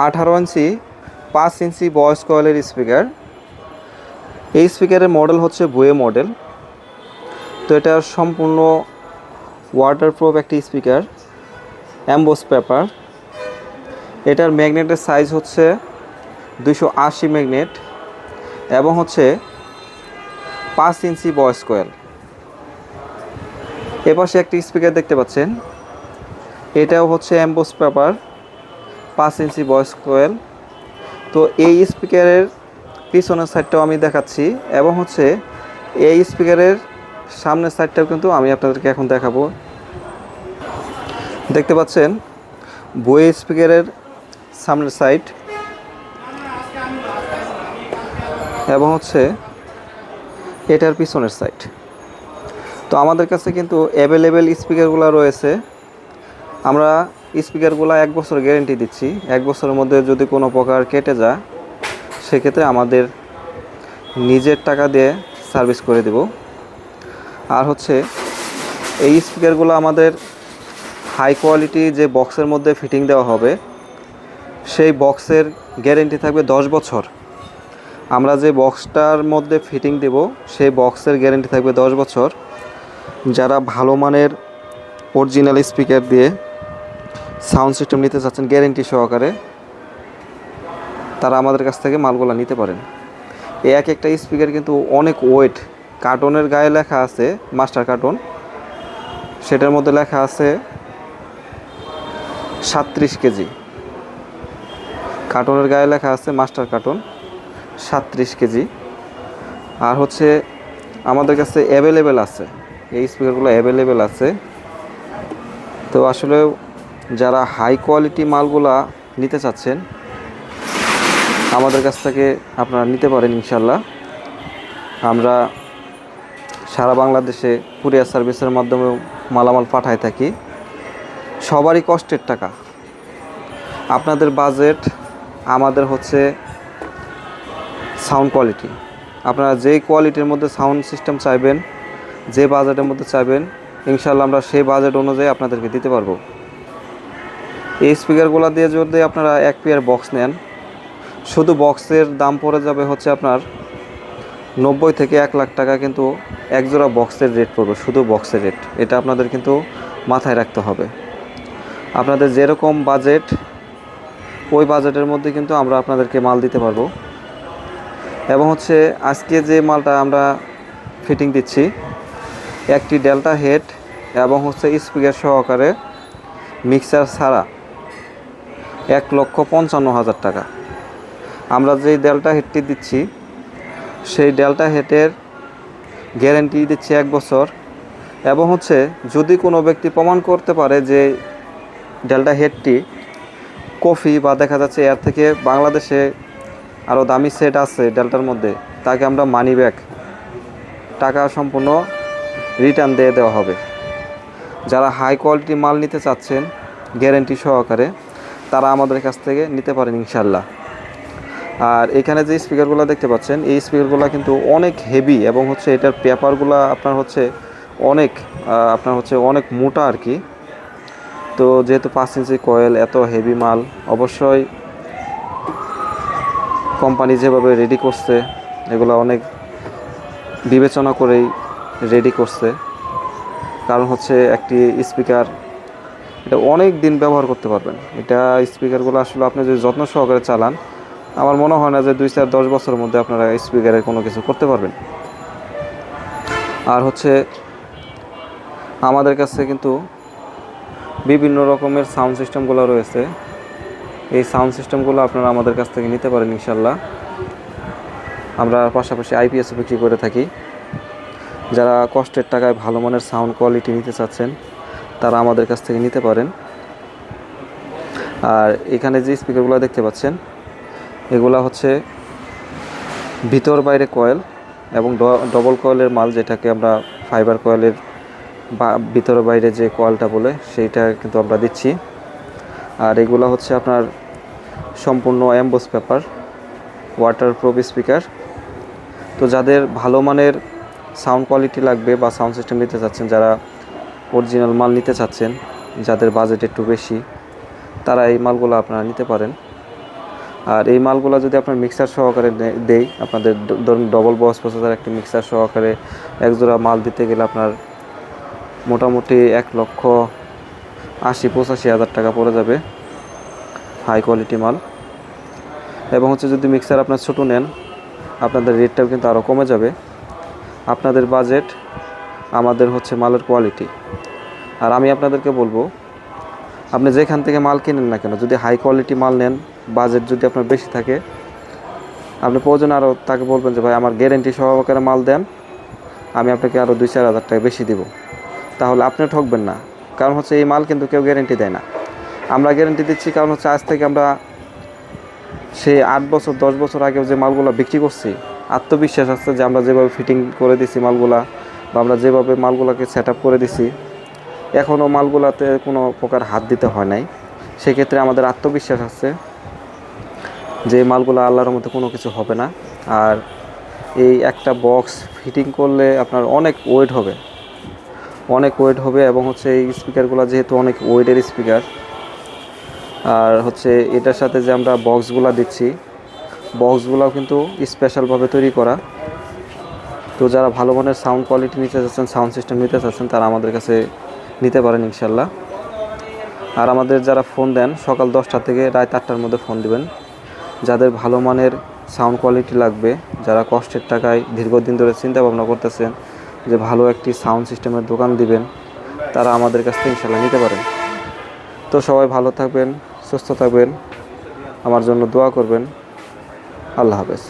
আঠারো ইঞ্চি, পাঁচ ইঞ্চি বয়স কয়েলের স্পিকার। এই স্পিকারের মডেল হচ্ছে বুয়ে মডেল। তো এটা সম্পূর্ণ ওয়াটারপ্রুফ একটি স্পিকার অ্যাম্বোস পেপার। এটার ম্যাগনেটের সাইজ হচ্ছে দুশো আশি ম্যাগনেট এবং হচ্ছে পাঁচ ইঞ্চি বয়স কয়েল। এপাশে একটি স্পিকার দেখতে পাচ্ছেন। এটাও হচ্ছে অ্যাম্বোস পেপার। পাঁচ ইঞ্চি ভয়েস কোয়েল তো এই স্পিকারের পিছনের সাইডটাও আমি দেখাচ্ছি এবং হচ্ছে এই স্পিকারের সামনের সাইডটাও কিন্তু আমি আপনাদেরকে এখন দেখাবো। দেখতে পাচ্ছেন, বই স্পিকারের সামনের সাইড এবং হচ্ছে এটার পিছনের সাইড তো আমাদের কাছে কিন্তু অ্যাভেলেবেল স্পিকারগুলো রয়েছে। আমরা স্পিকারগুলো এক বছর গ্যারেন্টি দিচ্ছি। এক বছরের মধ্যে যদি কোনো প্রকার কেটে যায়, সেক্ষেত্রে আমাদের নিজের টাকা দিয়ে সার্ভিস করে দেব। আর হচ্ছে, এই স্পিকারগুলো আমাদের হাই কোয়ালিটি যে বক্সের মধ্যে ফিটিং দেওয়া হবে, সেই বক্সের গ্যারেন্টি থাকবে দশ বছর। আমরা যে বক্সটার মধ্যে ফিটিং দেব, সেই বক্সের গ্যারেন্টি থাকবে দশ বছর। যারা ভালো মানের অরিজিনাল স্পিকার দিয়ে সাউন্ড সিস্টেম নিতে চাচ্ছেন গ্যারেন্টি সহকারে, তারা আমাদের কাছ থেকে মালগুলো নিতে পারেন। এই এক একটা স্পিকার কিন্তু অনেক ওয়েট। কার্টনের গায়ে লেখা আছে, মাস্টার কার্টন। সেটার মধ্যে লেখা আছে সাত্রিশ কেজি। কার্টনের গায়ে লেখা আছে, মাস্টার কার্টন সাত্রিশ কেজি। আর হচ্ছে আমাদের কাছে অ্যাভেলেবেল আছে। এই স্পিকারগুলো অ্যাভেলেবেল আছে। তো আসলে যারা হাই কোয়ালিটি মালগুলা নিতে চাচ্ছেন, আমাদের কাছ থেকে আপনারা নিতে পারেন ইনশাল্লাহ আমরা সারা বাংলাদেশে কুরিয়ার সার্ভিসের মাধ্যমে মালামাল পাঠায় থাকি। সবারই কষ্টের টাকা। আপনাদের বাজেট আমাদের হচ্ছে সাউন্ড কোয়ালিটি আপনারা যেই কোয়ালিটির মধ্যে সাউন্ড সিস্টেম চাইবেন, যে বাজেটের মধ্যে চাইবেন ইনশাল্লাহ আমরা সেই বাজেট অনুযায়ী আপনাদেরকে দিতে পারব। এই স্পিকারগুলো দিয়ে যদি আপনারা এক পেয়ার বক্স নেন, শুধু বক্সের দাম পড়ে যাবে হচ্ছে আপনার নব্বই থেকে এক লাখ টাকা কিন্তু এক জোড়া বক্সের রেট পড়বে, শুধু বক্সের রেট এটা আপনাদের কিন্তু মাথায় রাখতে হবে। আপনাদের যেরকম বাজেট ওই বাজেটের মধ্যে কিন্তু আমরা আপনাদেরকে মাল দিতে পারব। এবং হচ্ছে আজকে যে মালটা আমরা ফিটিং দিচ্ছি, একটি ডেল্টা হেড এবং হচ্ছে স্পিকার সহকারে মিক্সার ছাড়া এক লক্ষ পঞ্চান্ন হাজার টাকা। আমরা যেই ডেল্টা হেডটি দিচ্ছি, সেই ডেল্টা হেডের গ্যারেন্টি দিচ্ছি এক বছর। এবং হচ্ছে, যদি কোনো ব্যক্তি প্রমাণ করতে পারে যে ডেল্টা হেডটি কফি বা দেখা যাচ্ছে এর থেকে বাংলাদেশে আরও দামি সেট আছে ডেল্টার মধ্যে, তাকে আমরা মানি ব্যাক টাকা সম্পূর্ণ রিটার্ন দিয়ে দেওয়া হবে। যারা হাই কোয়ালিটি মাল নিতে চাচ্ছেন গ্যারেন্টি সহকারে তারা আমাদের কাছ থেকে নিতে পারেন ইনশাল্লাহ আর এখানে যে স্পিকারগুলো দেখতে পাচ্ছেন, এই স্পিকারগুলো কিন্তু অনেক হেভি এবং হচ্ছে এটার পেপারগুলো আপনার হচ্ছে অনেক আপনার হচ্ছে অনেক মোটা আর কি তো যেহেতু পাঁচ ইঞ্চি কয়েল, এত হেভি মাল, অবশ্যই কোম্পানি যেভাবে রেডি করছে, এগুলো অনেক বিবেচনা করেই রেডি করছে। কারণ হচ্ছে একটি স্পিকার এটা অনেক দিন ব্যবহার করতে পারবেন। এটা স্পিকারগুলো আসলে আপনি যদি যত্ন সহকারে চালান, আমার মনে হয় না যে দুই চার দশ বছরের মধ্যে আপনারা স্পিকারের কোনো কিছু করতে পারবেন। আর হচ্ছে, আমাদের কাছে কিন্তু বিভিন্ন রকমের সাউন্ড সিস্টেমগুলো রয়েছে। এই সাউন্ড সিস্টেমগুলো আপনারা আমাদের কাছ থেকে নিতে পারেন ইনশাল্লাহ আমরা পাশাপাশি আইপিএসও বিক্রি করে থাকি। যারা কষ্টের টাকায় ভালো মানের সাউন্ড কোয়ালিটি নিতে চাচ্ছেন তারা আমাদের কাছ থেকে নিতে পারেন। আর এখানে যে স্পিকারগুলো দেখতে পাচ্ছেন, এগুলা হচ্ছে ভিতর বাইরে কয়েল এবং ডবল কয়েলের মাল যেটাকে আমরা ফাইবার কয়েলের বা, ভিতর বাইরে যে কয়েলটা বলে সেইটা কিন্তু আমরা দিচ্ছি। আর এগুলো হচ্ছে আপনার সম্পূর্ণ অ্যাম্বোস পেপার, ওয়াটারপ্রুফ স্পিকার। তো যাদের ভালো মানের সাউন্ড কোয়ালিটি লাগবে বা সাউন্ড সিস্টেম নিতে চাচ্ছেন, যারা অরিজিনাল মাল নিতে চাচ্ছেন, যাদের বাজেট একটু বেশি, তারা এই মালগুলো আপনারা নিতে পারেন। আর এই মালগুলো যদি আপনার মিক্সার সহকারে দেই, আপনাদের ধরুন ডবল বস প্রসেসর একটি মিক্সার সহকারে এক জোড়া মাল দিতে গেলে আপনার মোটামুটি এক লক্ষ আশি, পঁচাশি হাজার টাকা পড়ে যাবে হাই কোয়ালিটি মাল। এবং হচ্ছে যদি মিক্সার আপনার ছোটো নেন, আপনাদের রেটটাও কিন্তু আরও কমে যাবে। আপনাদের বাজেট আমাদের হচ্ছে মালের কোয়ালিটি আর আমি আপনাদেরকে বলব, আপনি যেখান থেকে মাল কিনেন না কেন, যদি হাই কোয়ালিটি মাল নেন বাজেট যদি আপনার বেশি থাকে, আপনি প্রয়োজন আরও তাকে বলবেন যে, ভাই, আমার গ্যারেন্টি সহকারে মাল দেন, আমি আপনাকে আরও দুই চার হাজার টাকা বেশি দিব। তাহলে আপনি ঠকবেন না। কারণ হচ্ছে এই মাল কিন্তু কেউ গ্যারেন্টি দেয় না। আমরা গ্যারেন্টি দিচ্ছি কারণ হচ্ছে আজ থেকে আমরা সেই আট বছর, দশ বছর আগেও যে মালগুলো বিক্রি করছি, আত্মবিশ্বাস আছে যে আমরা যেভাবে ফিটিং করে দিছি মালগুলা বা আমরা যেভাবে মালগুলোকে সেট করে দিছি এখনও মালগুলাতে কোনো প্রকার হাত দিতে হয় নাই। সেক্ষেত্রে আমাদের আত্মবিশ্বাস আছে যে মালগুলো আল্লাহর মধ্যে কোনো কিছু হবে না। আর এই একটা বক্স ফিটিং করলে আপনার অনেক ওয়েট হবে। অনেক ওয়েট হবে এবং হচ্ছে এই স্পিকারগুলো যেহেতু অনেক ওয়েটের স্পিকার আর হচ্ছে এটার সাথে যে আমরা বক্সগুলো দিচ্ছি বক্সগুলোও কিন্তু স্পেশালভাবে তৈরি করা। তো যারা ভালো মানের সাউন্ড কোয়ালিটি নিতে চাচ্ছেন সাউন্ড সিস্টেম নিতে চাচ্ছেন, তারা আমাদের কাছে নিতে পারেন ইনশাল্লাহ। আর আমাদের যারা ফোন দেন, সকাল দশটা থেকে রাত আটটার মধ্যে ফোন দিবেন। যাদের ভালো মানের সাউন্ড কোয়ালিটি লাগবে, যারা কষ্টের টাকায় দীর্ঘদিন ধরে চিন্তা ভাবনা করতেছেন যে ভালো একটি সাউন্ড সিস্টেমের দোকান দিবেন, তারা আমাদের কাছ থেকে ইনশাল্লাহ নিতে পারেন। তো সবাই ভালো থাকবেন, সুস্থ থাকবেন। আমার জন্য দোয়া করবেন। আল্লাহ হাফেজ।